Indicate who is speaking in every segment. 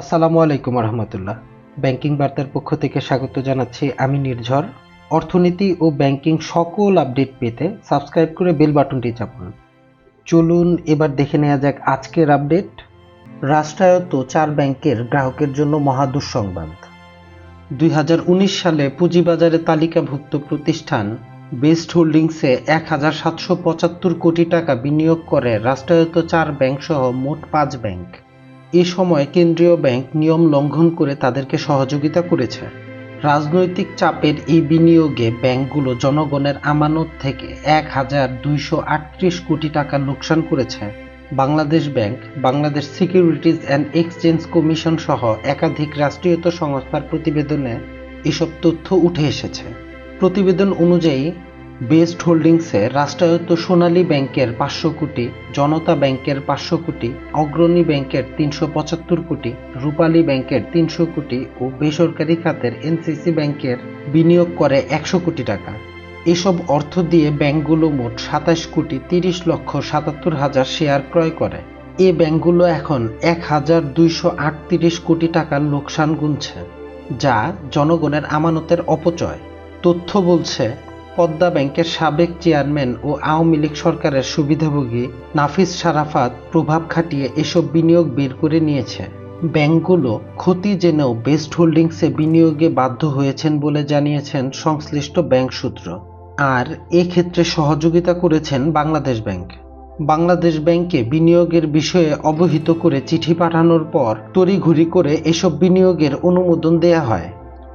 Speaker 1: আসসালামু আলাইকুম রহমতুল্লাহ ব্যাংকিং বার্তার পক্ষ থেকে স্বাগত জানাচ্ছি আমি নির্ঝর। অর্থনীতি ও ব্যাংকিং সকল আপডেট পেতে সাবস্ক্রাইব করে বেল বাটনটি চাপুন। চলুন এবার দেখে নেওয়া যাক আজকের আপডেট। রাষ্ট্রায়ত্ত চার ব্যাংকের গ্রাহকের জন্য মহা দুঃসংবাদ। দুই হাজার উনিশ সালে পুঁজিবাজারে তালিকাভুক্ত প্রতিষ্ঠান বেস্ট হোল্ডিংসে এক হাজার সাতশো পঁচাত্তর কোটি টাকা বিনিয়োগ করে রাষ্ট্রায়ত্ত চার ব্যাংক সহ মোট পাঁচ ব্যাংক। এ সময় কেন্দ্রীয় ব্যাংক নিয়ম লঙ্ঘন করে তাদেরকে সহযোগিতা করেছে। রাজনৈতিক চাপের এই বিনিয়োগে ব্যাংকগুলো জনগণের আমানত থেকে এক হাজার দুইশো আটত্রিশ কোটি টাকা লোকসান করেছে। Bangladesh Bank, Bangladesh Securities and Exchange Commission সহ একাধিক রাষ্ট্রীয়ত সংস্থার প্রতিবেদনে এসব তথ্য উঠে এসেছে। প্রতিবেদন অনুযায়ী বেস্ট হোল্ডিংসে রাষ্ট্রায়ত্ত সোনালী ব্যাংকের পাঁচশো কোটি, জনতা ব্যাংকের পাঁচশো কোটি, অগ্রণী ব্যাংকের তিনশো পঁচাত্তর কোটি, রূপালী ব্যাংকের তিনশো কোটি ও বেসরকারি খাতের এনসিসি ব্যাংকের বিনিয়োগ করে একশো কোটি টাকা। এসব অর্থ দিয়ে ব্যাংকগুলো মোট সাতাশ কোটি তিরিশ লক্ষ সাতাত্তর হাজার শেয়ার ক্রয় করে। এ ব্যাংকগুলো এখন এক হাজার দুইশো আটত্রিশ কোটি টাকার লোকসান গুনছে, যা জনগণের আমানতের অপচয়। তথ্য বলছে পদ্মা ব্যাংকের সাবেক চেয়ারম্যান ও আওয়ামী লীগ সরকারের সুবিধাভোগী নাফিস সারাফাত প্রভাব খাটিয়ে এসব বিনিয়োগ বের করে নিয়েছে। ব্যাংকগুলো ক্ষতি জেনেও বেস্ট হোল্ডিংসে বিনিয়োগে বাধ্য হয়েছেন বলে জানিয়েছেন সংশ্লিষ্ট ব্যাংক সূত্র। আর এক্ষেত্রে সহযোগিতা করেছেন বাংলাদেশ ব্যাংক। বাংলাদেশ ব্যাংকে বিনিয়োগের বিষয়ে অবহিত করে চিঠি পাঠানোর পর তড়িঘড়ি করে এসব বিনিয়োগের অনুমোদন দেয়া হয়।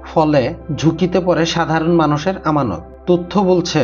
Speaker 1: ফলে ঝুঁকিতে পড়ে সাধারণ মানুষের আমানত। তথ্য বলছে,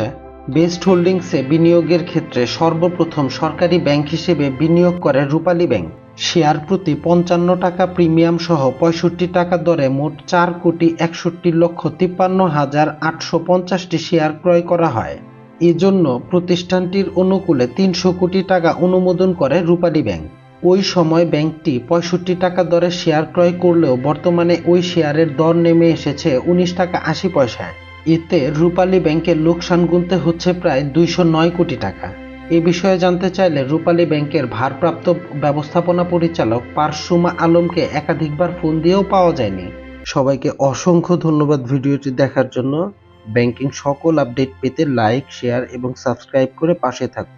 Speaker 1: বেস্ট হোল্ডিংসে বিনিয়োগের ক্ষেত্রে সর্বপ্রথম সরকারি ব্যাংক হিসেবে বিনিয়োগ করে রূপালী ব্যাংক। শেয়ার প্রতি পঞ্চান্ন টাকা প্রিমিয়াম সহ পঁয়ষট্টি টাকা দরে মোট চার কোটি একষট্টি লক্ষ তিপ্পান্ন হাজার আটশো পঞ্চাশটি শেয়ার ক্রয় করা হয়। এজন্য প্রতিষ্ঠানটির অনুকূলে তিনশো কোটি টাকা অনুমোদন করে রূপালী ব্যাংক। ওই সময় ব্যাংকটি পঁয়ষট্টি টাকা দরে শেয়ার ক্রয় করলেও বর্তমানে ওই শেয়ারের দর নেমে এসেছে উনিশ টাকা আশি পয়সায়। এতে রূপালী ব্যাংকের লোকসান গুনতে হচ্ছে প্রায় দুইশো নয় কোটি টাকা। এ বিষয়ে জানতে চাইলে রূপালী ব্যাংকের ভারপ্রাপ্ত ব্যবস্থাপনা পরিচালক পারসুমা আলমকে একাধিকবার ফোন দিয়েও পাওয়া যায়নি। সবাইকে অসংখ্য ধন্যবাদ ভিডিওটি দেখার জন্য। ব্যাংকিং সকল আপডেট পেতে লাইক, শেয়ার এবং সাবস্ক্রাইব করে পাশে থাকুন।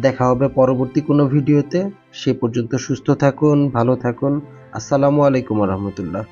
Speaker 1: দেখা হবে পরবর্তী কোনো ভিডিওতে। সে পর্যন্ত সুস্থ থাকুন, ভালো থাকুন। আসসালামু আলাইকুম রহমতুল্লাহ।